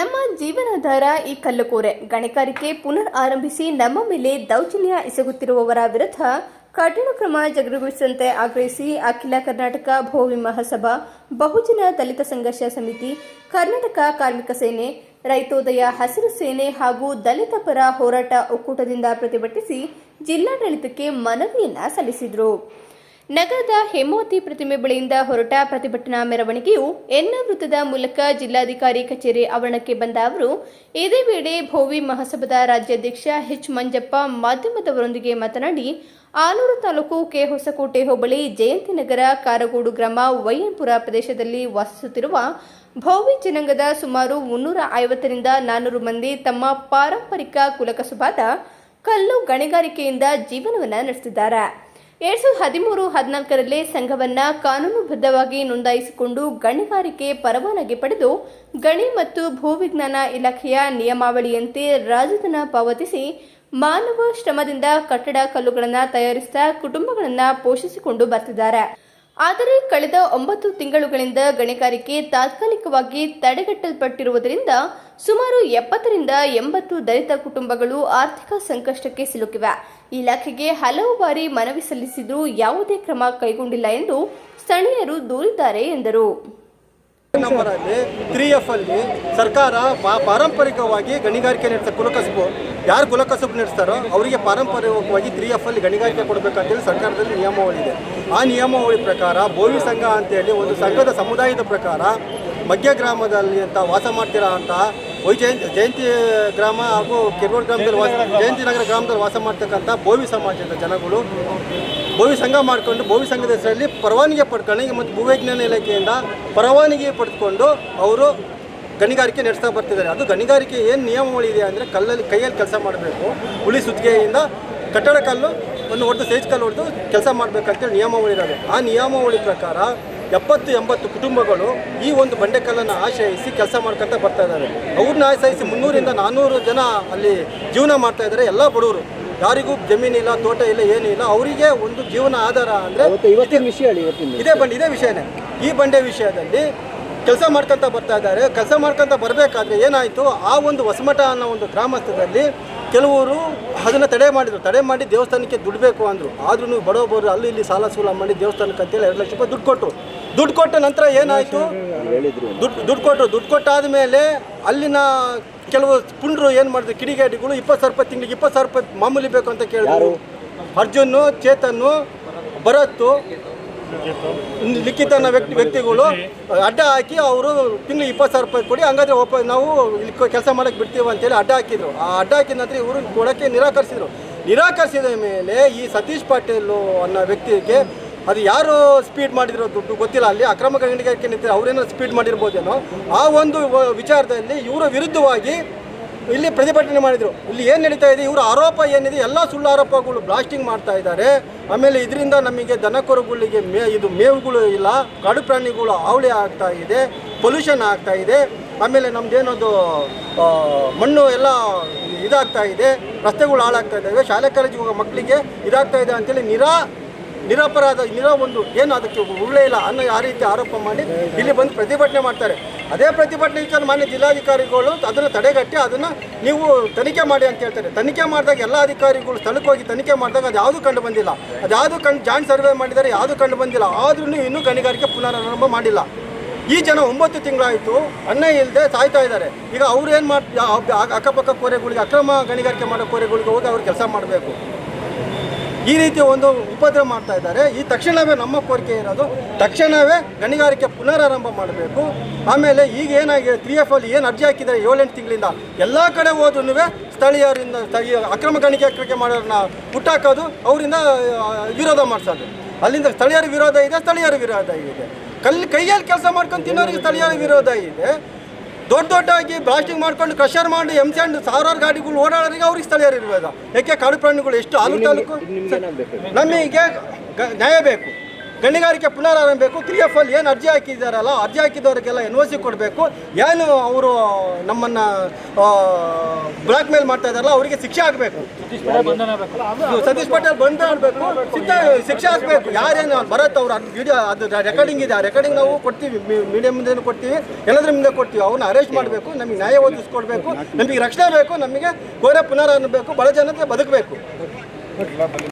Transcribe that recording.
ನಮ್ಮ ಜೀವನಾಧಾರ ಈ ಕಲ್ಲುಕೋರೆ. ಗಣಿಗಾರಿಕೆ ಪುನರ್ ಆರಂಭಿಸಿ ನಮ್ಮ ಮೇಲೆ ದೌರ್ಜನ್ಯ ಎಸಗುತ್ತಿರುವವರ ವಿರುದ್ಧ ಕಠಿಣ ಕ್ರಮ ಜರುಗಿಸುವಂತೆ ಆಗ್ರಹಿಸಿ ಅಖಿಲ ಕರ್ನಾಟಕ ಭೋವಿ ಮಹಾಸಭಾ ಬಹುಜನ ದಲಿತ ಸಂಘರ್ಷ ಸಮಿತಿ, ಕರ್ನಾಟಕ ಕಾರ್ಮಿಕ ಸೇನೆ, ರೈತೋದಯ ಹಸಿರು ಸೇನೆ ಹಾಗೂ ದಲಿತ ಪರ ಹೋರಾಟ ಒಕ್ಕೂಟದಿಂದ ಪ್ರತಿಭಟಿಸಿ ಜಿಲ್ಲಾಡಳಿತಕ್ಕೆ ಮನವಿಯನ್ನ ಸಲ್ಲಿಸಿದರು. ನಗರದ ಹೇಮಾವತಿ ಪ್ರತಿಮೆ ಬಳಿಯಿಂದ ಹೊರಟ ಪ್ರತಿಭಟನಾ ಮೆರವಣಿಗೆಯು ಎನ್ನ ವೃತ್ತದ ಮೂಲಕ ಜಿಲ್ಲಾಧಿಕಾರಿ ಕಚೇರಿ ಆವರಣಕ್ಕೆ ಬಂದ ಅವರು, ಇದೇ ವೇಳೆ ಭೋವಿ ಮಹಾಸಭಾದ ರಾಜ್ಯಾಧ್ಯಕ್ಷ ಎಚ್ ಮಂಜಪ್ಪ ಮಾಧ್ಯಮದವರೊಂದಿಗೆ ಮಾತನಾಡಿ, ಆಲೂರು ತಾಲೂಕು ಕೆ ಹೊಸಕೋಟೆ ಹೋಬಳಿ ಜಯಂತಿನಗರ ಕಾರಗೋಡು ಗ್ರಾಮ ವೈಯನ್ಪುರ ಪ್ರದೇಶದಲ್ಲಿ ವಾಸಿಸುತ್ತಿರುವ ಭೋವಿ ಜನಾಂಗದ ಸುಮಾರು ಮುನ್ನೂರ ಐವತ್ತರಿಂದ ನಾನೂರು ಮಂದಿ ತಮ್ಮ ಪಾರಂಪರಿಕ ಕುಲಕಸುಬಾದ ಕಲ್ಲು ಗಣಿಗಾರಿಕೆಯಿಂದ ಜೀವನವನ್ನು ನಡೆಸುತ್ತಿದ್ದಾರೆ. ಎರಡ್ ಸಾವಿರದ ಹದಿಮೂರು ಹದಿನಾಲ್ಕರಲ್ಲೇ ಸಂಘವನ್ನ ಕಾನೂನುಬದ್ಧವಾಗಿ ನೋಂದಾಯಿಸಿಕೊಂಡು ಗಣಿಗಾರಿಕೆ ಪರವಾನಗಿ ಪಡೆದು ಗಣಿ ಮತ್ತು ಭೂವಿಜ್ಞಾನ ಇಲಾಖೆಯ ನಿಯಮಾವಳಿಯಂತೆ ರಾಜಧನ ಪಾವತಿಸಿ ಮಾನವ ಶ್ರಮದಿಂದ ಕಟ್ಟಡ ಕಲ್ಲುಗಳನ್ನು ತಯಾರಿಸಿದ ಕುಟುಂಬಗಳನ್ನು ಪೋಷಿಸಿಕೊಂಡು ಬರ್ತಿದ್ದಾರೆ. ಆದರೆ ಕಳೆದ ಒಂಬತ್ತು ತಿಂಗಳುಗಳಿಂದ ಗಣಿಗಾರಿಕೆ ತಾತ್ಕಾಲಿಕವಾಗಿ ತಡೆಗಟ್ಟಲ್ಪಟ್ಟಿರುವುದರಿಂದ ಸುಮಾರು ಎಪ್ಪತ್ತರಿಂದ ಎಂಬತ್ತು ದಲಿತ ಕುಟುಂಬಗಳು ಆರ್ಥಿಕ ಸಂಕಷ್ಟಕ್ಕೆ ಸಿಲುಕಿವೆ. ಇಲಾಖೆಗೆ ಹಲವು ಬಾರಿ ಮನವಿ ಸಲ್ಲಿಸಿದರೂ ಯಾವುದೇ ಕ್ರಮ ಕೈಗೊಂಡಿಲ್ಲ ಎಂದು ಸ್ಥಳೀಯರು ದೂರಿದ್ದಾರೆ ಎಂದರು. ನಂಬರಲ್ಲಿ ತ್ರೀ ಎಫ್ ಅಲ್ಲಿ ಸರ್ಕಾರ ಪಾರಂಪರಿಕವಾಗಿ ಗಣಿಗಾರಿಕೆ ನಡೆಸ್ತಾರೆ. ಕುಲಕಸಬು. ಯಾರು ಕುಲಕಸಬು ನಡೆಸ್ತಾರೋ ಅವರಿಗೆ ಪಾರಂಪರಿಕವಾಗಿ ತ್ರೀ ಎಫ್ ಅಲ್ಲಿ ಗಣಿಗಾರಿಕೆ ಕೊಡಬೇಕಂತೇಳಿ ಸರ್ಕಾರದಲ್ಲಿ ನಿಯಮಾವಳಿ ಇದೆ. ಆ ನಿಯಮಾವಳಿ ಪ್ರಕಾರ ಭೋವಿ ಸಂಘ ಅಂತೇಳಿ ಒಂದು ಸಂಘದ ಸಮುದಾಯದ ಪ್ರಕಾರ ಮಧ್ಯ ಗ್ರಾಮದಲ್ಲಿ ಅಂತ ವಾಸ ಮಾಡ್ತೀರಾ ಅಂತ ವೈ ಜಯಂತಿ ಜಯಂತಿ ಗ್ರಾಮ ಹಾಗೂ ಕೆರೂರು ಗ್ರಾಮದಲ್ಲಿ ವಾಸ, ಜಯಂತಿ ನಗರ ಗ್ರಾಮದಲ್ಲಿ ವಾಸ ಮಾಡ್ತಕ್ಕಂಥ ಬೋವಿ ಸಮಾಜದ ಜನಗಳು ಭೋವಿ ಸಂಘ ಮಾಡಿಕೊಂಡು ಭೂವಿ ಸಂಘದ ಹೆಸರಲ್ಲಿ ಪರವಾನಗಿ ಪಡ್ಕೊಂಡು ಮತ್ತು ಭೂವಿಜ್ಞಾನ ಇಲಾಖೆಯಿಂದ ಪರವಾನಗಿ ಪಡೆದುಕೊಂಡು ಅವರು ಗಣಿಗಾರಿಕೆ ನಡೆಸ್ತಾ ಬರ್ತಿದ್ದಾರೆ. ಅದು ಗಣಿಗಾರಿಕೆ ಏನು ನಿಯಮಾವಳಿ ಇದೆ ಅಂದರೆ ಕಲ್ಲಲ್ಲಿ ಕೈಯಲ್ಲಿ ಕೆಲಸ ಮಾಡಬೇಕು. ಹುಳಿ ಸುತ್ತಿಗೆಯಿಂದ ಕಟ್ಟಡ ಕಲ್ಲು ಒಂದು ಹೊಡೆದು ಸೇಜ್ ಕಲ್ಲು ಹೊಡೆದು ಕೆಲಸ ಮಾಡಬೇಕಂತೇಳಿ ನಿಯಮಾವಳಿ ಇರೋದು. ಆ ನಿಯಮಾವಳಿ ಪ್ರಕಾರ ಎಪ್ಪತ್ತು ಎಂಬತ್ತು ಕುಟುಂಬಗಳು ಈ ಒಂದು ಬಂಡೆಕಲ್ಲನ್ನು ಆಶ್ರಯಿಸಿ ಕೆಲಸ ಮಾಡ್ಕೊತ ಬರ್ತಾ ಇದ್ದಾರೆ. ಅವ್ರನ್ನ ಆಶ್ರಯಿಸಿ ಮುನ್ನೂರಿಂದ ನಾನ್ನೂರು ಜನ ಅಲ್ಲಿ ಜೀವನ ಮಾಡ್ತಾ ಇದ್ದಾರೆ ಎಲ್ಲ ಬಡವರು. ಯಾರಿಗೂ ಜಮೀನಿಲ್ಲ ತೋಟ ಇಲ್ಲ ಏನೂ ಇಲ್ಲ ಅವರಿಗೆ ಒಂದು ಜೀವನ ಆಧಾರ ಅಂದರೆ ಇವತ್ತಿನ ವಿಷಯ ಇದೇ ಬಂಡೆ ಇದೇ ವಿಷಯನೇ. ಈ ಬಂಡೆ ವಿಷಯದಲ್ಲಿ ಕೆಲಸ ಮಾಡ್ಕೊಂತ ಬರ್ತಾ ಇದ್ದಾರೆ. ಕೆಲಸ ಮಾಡ್ಕೊಂತ ಬರಬೇಕಾದ್ರೆ ಏನಾಯಿತು? ಆ ಒಂದು ಹೊಸಮಠ ಅನ್ನೋ ಒಂದು ಗ್ರಾಮಸ್ಥದಲ್ಲಿ ಕೆಲವರು ಅದನ್ನು ತಡೆ ಮಾಡಿದರು. ತಡೆ ಮಾಡಿ ದೇವಸ್ಥಾನಕ್ಕೆ ದುಡ್ಬೇಕು ಅಂದರು. ಆದ್ರೂ ಬಡವರು ಅಲ್ಲಿ ಇಲ್ಲಿ ಸಾಲ ಸೂಲ ಮಾಡಿ ದೇವಸ್ಥಾನಕ್ಕೆ ಅಂತೇಳಿ ಎರಡು ಲಕ್ಷ ರೂಪಾಯಿ ದುಡ್ಡು ಕೊಟ್ಟರು. ದುಡ್ಡು ಕೊಟ್ಟ ನಂತರ ಏನಾಯಿತು? ದುಡ್ಡು ದುಡ್ಡು ಕೊಟ್ಟರು ದುಡ್ಡು ಕೊಟ್ಟಾದ ಮೇಲೆ ಅಲ್ಲಿನ ಕೆಲವು ಪುಂಡ್ರು ಏನು ಮಾಡಿದ್ರು? ಕಿಡಿಗೇಡಿಗಳು ಇಪ್ಪತ್ತು ಸಾವಿರ ರೂಪಾಯಿ ತಿಂಗಳಿಗೆ ಇಪ್ಪತ್ತು ಸಾವಿರ ರೂಪಾಯಿ ಮಾಮೂಲಿ ಬೇಕು ಅಂತ ಕೇಳಿದ್ರು. ಅರ್ಜುನ್ ಚೇತನ್ನು ಭರತ್ತು ಲಿಖಿತನ ಅನ್ನೋ ವ್ಯಕ್ತಿ ವ್ಯಕ್ತಿಗಳು ಅಡ್ಡ ಹಾಕಿ ಅವರು ತಿಂಗಳು ಇಪ್ಪತ್ತು ಸಾವಿರ ರೂಪಾಯಿ ಕೊಡಿ ಹಂಗಾದ್ರೆ ಒಪ್ಪ ನಾವು ಇಲ್ಲಿ ಕೆಲಸ ಮಾಡೋಕ್ಕೆ ಬಿಡ್ತೀವಿ ಅಂತೇಳಿ ಅಡ್ಡ ಹಾಕಿದ್ರು. ಆ ಅಡ್ಡ ಹಾಕಿದ ನಂತರ ಇವರು ಕೊಡೋಕ್ಕೆ ನಿರಾಕರಿಸಿದ್ರು. ನಿರಾಕರಿಸಿದ ಮೇಲೆ ಈ ಸತೀಶ್ ಪಾಟೀಲ್ ಅನ್ನೋ ವ್ಯಕ್ತಿಗೆ ಅದು ಯಾರು ಸ್ಪೀಡ್ ಮಾಡಿದಿರೋ ದುಡ್ಡು ಗೊತ್ತಿಲ್ಲ. ಅಲ್ಲಿ ಅಕ್ರಮ ಗಣಿಗಾರಿಕೆ ನಿಂತಿದೆ ಅವರೇನೋ ಸ್ಪೀಡ್ ಮಾಡಿರ್ಬೋದೇನೋ? ಆ ಒಂದು ವಿಚಾರದಲ್ಲಿ ಇವರ ವಿರುದ್ಧವಾಗಿ ಇಲ್ಲಿ ಪ್ರತಿಭಟನೆ ಮಾಡಿದರು. ಇಲ್ಲಿ ಏನು ನಡೀತಾ ಇದೆ? ಇವರ ಆರೋಪ ಏನಿದೆ? ಎಲ್ಲ ಸುಳ್ಳು ಆರೋಪಗಳು ಬ್ಲಾಸ್ಟಿಂಗ್ ಮಾಡ್ತಾ ಇದ್ದಾರೆ. ಆಮೇಲೆ ಇದರಿಂದ ನಮಗೆ ದನಕರುಗಳಿಗೆ ಮೇ ಇದು ಮೇವುಗಳು ಇಲ್ಲ. ಕಾಡು ಪ್ರಾಣಿಗಳು ಹಾವಳಿ ಆಗ್ತಾ ಇದೆ. ಪೊಲ್ಯೂಷನ್ ಆಗ್ತಾ ಇದೆ. ಆಮೇಲೆ ನಮ್ದೇನದು ಆ, ಮಣ್ಣು ಎಲ್ಲ ಇದಾಗ್ತಾ ಇದೆ. ರಸ್ತೆಗಳು ಹಾಳಾಗ್ತಾ ಇದ್ದಾವೆ. ಶಾಲೆ ಕಾಲೇಜಿಗೆ ಹೋಗೋ ಮಕ್ಕಳಿಗೆ ಇದಾಗ್ತಾ ಇದೆ ಅಂತೇಳಿ ನಿರಾ ನಿರಪರಾಧ ನಿರ ಒಂದು ಏನು ಅದಕ್ಕೆ ಉಳ್ಳೇ ಇಲ್ಲ ಅನ್ನೋ ಆ ರೀತಿ ಆರೋಪ ಮಾಡಿ ಇಲ್ಲಿ ಬಂದು ಪ್ರತಿಭಟನೆ ಮಾಡ್ತಾರೆ. ಅದೇ ಪ್ರತಿಭಟನೆ ವಿಚಾರ ಮಾನ್ಯ ಜಿಲ್ಲಾಧಿಕಾರಿಗಳು ಅದನ್ನು ತಡೆಗಟ್ಟಿ ಅದನ್ನು ನೀವು ತನಿಖೆ ಮಾಡಿ ಅಂತ ಹೇಳ್ತಾರೆ. ತನಿಖೆ ಮಾಡಿದಾಗ ಎಲ್ಲ ಅಧಿಕಾರಿಗಳು ಸ್ಥಳಕ್ಕೆ ಹೋಗಿ ತನಿಖೆ ಮಾಡಿದಾಗ ಅದು ಯಾವುದು ಕಂಡು ಬಂದಿಲ್ಲ. ಅದು ಯಾವುದು ಕಂಡು ಜಾಯಿಂಟ್ ಸರ್ವೆ ಮಾಡಿದರೆ ಯಾವುದು ಕಂಡು ಬಂದಿಲ್ಲ. ಆದ್ರೂ ಇನ್ನೂ ಗಣಿಗಾರಿಕೆ ಪುನರಾರಂಭ ಮಾಡಿಲ್ಲ. ಈ ಜನ ಒಂಬತ್ತು ತಿಂಗಳಾಯಿತು, ಅನ್ನ ಇಲ್ಲದೆ ಸಾಯ್ತಾ ಇದ್ದಾರೆ. ಈಗ ಅವ್ರು ಏನು ಮಾಡಿ ಅಕ್ಕಪಕ್ಕ ಕೋರೆಗಳಿಗೆ ಅಕ್ರಮ ಗಣಿಗಾರಿಕೆ ಮಾಡೋ ಕೋರೆಗಳಿಗೆ ಹೋಗಿ ಅವ್ರು ಕೆಲಸ ಮಾಡಬೇಕು. ಈ ರೀತಿ ಒಂದು ಉಪದ್ರವ ಮಾಡ್ತಾ ಇದ್ದಾರೆ. ಈ ತಕ್ಷಣವೇ ನಮ್ಮ ಕೋರಿಕೆ ಇರೋದು ತಕ್ಷಣವೇ ಗಣಿಗಾರಿಕೆ ಪುನರಾರಂಭ ಮಾಡಬೇಕು. ಆಮೇಲೆ ಈಗ ಏನಾಗಿದೆ? ತ್ರೀ ಎಫ್ ಅಲ್ಲಿ ಏನು ಅರ್ಜಿ ಹಾಕಿದ್ದಾರೆ? ಏಳೆಂಟು ತಿಂಗಳಿಂದ. ಎಲ್ಲ ಕಡೆ ಹೋದ್ರೂ ಸ್ಥಳೀಯರಿಂದ ಸ್ಥಳೀಯ ಅಕ್ರಮ ಗಣಿಗಾರಿಕೆ ಮಾಡೋರನ್ನ ಹುಟ್ಟಾಕೋದು ಅವರಿಂದ ವಿರೋಧ ಮಾಡಿಸೋದು. ಅಲ್ಲಿಂದ ಸ್ಥಳೀಯರ ವಿರೋಧ ಇದೆ, ಸ್ಥಳೀಯರ ವಿರೋಧ ಇದೆ. ಕಲ್ಲಿ ಕೈಯಲ್ಲಿ ಕೆಲಸ ಮಾಡ್ಕೊಂಡು ತಿನ್ನೋರಿಗೆ ಸ್ಥಳೀಯರ ವಿರೋಧ ಇದೆ. ದೊಡ್ಡ ದೊಡ್ಡಾಗಿ ಬ್ಲಾಸ್ಟಿಂಗ್ ಮಾಡ್ಕೊಂಡು ಕ್ರಷರ್ ಮಾಡಿ ಎಂ ಸ್ಯಾಂಡ್ ಸಾವಿರಾರು ಗಾಡಿಗಳು ಓಡಾಡೋರಿಗೆ ಅವ್ರಿಗೆ ಸ್ಥಳೀಯರು ಇರುವಾಗ ಯಾಕೆ ಕಾಡು ಪ್ರಾಣಿಗಳು ಎಷ್ಟು ಹಾಲು ತಾಲೂಕು? ನಿಮ್ಗೆ ನ್ಯಾಯ ಬೇಕು. ಗಣಿಗಾರಿಕೆ ಪುನರಾರಂಭಬೇಕು. ತ್ರೀ ಎಫ್ ಅಲ್ಲಿ ಏನು ಅರ್ಜಿ ಹಾಕಿದ್ದಾರಲ್ಲ ಅರ್ಜಿ ಹಾಕಿದವರಿಗೆಲ್ಲ ಎನ್ ಒ ಸಿ ಕೊಡಬೇಕು. ಏನು ಅವರು ನಮ್ಮನ್ನು ಬ್ಲಾಕ್ ಮೇಲ್ ಮಾಡ್ತಾ ಇದ್ದಾರಲ್ಲ ಅವರಿಗೆ ಶಿಕ್ಷೆ ಆಗಬೇಕು. ಸತೀಶ್ ಪಟೇಲ್ ಬಂದ ಆಗಬೇಕು. ಸಿದ್ಧ ಶಿಕ್ಷೆ ಆಗಬೇಕು. ಯಾರೇನು ಬರತ್ತೆ ಅವ್ರು ಅದು ವಿಡಿಯೋ ಅದು ರೆಕಾರ್ಡಿಂಗ್ ಇದೆ. ಆ ರೆಕಾರ್ಡಿಂಗ್ ನಾವು ಕೊಡ್ತೀವಿ. ಮೀಡಿಯಾ ಮುಂದೆ ಕೊಡ್ತೀವಿ. ಎಲ್ಲದ್ರ ಮುಂದೆ ಕೊಡ್ತೀವಿ. ಅವ್ರನ್ನ ಅರೆಸ್ಟ್ ಮಾಡಬೇಕು. ನಮಗೆ ನ್ಯಾಯ ಒದಗಿಸ್ಕೊಡ್ಬೇಕು. ನಮಗೆ ರಕ್ಷಣೆ ಬೇಕು. ನಮಗೆ ಕೋರೆ ಪುನರಾರಂಭಬೇಕು ಬಡ ಜನತೆ ಬದುಕಬೇಕು.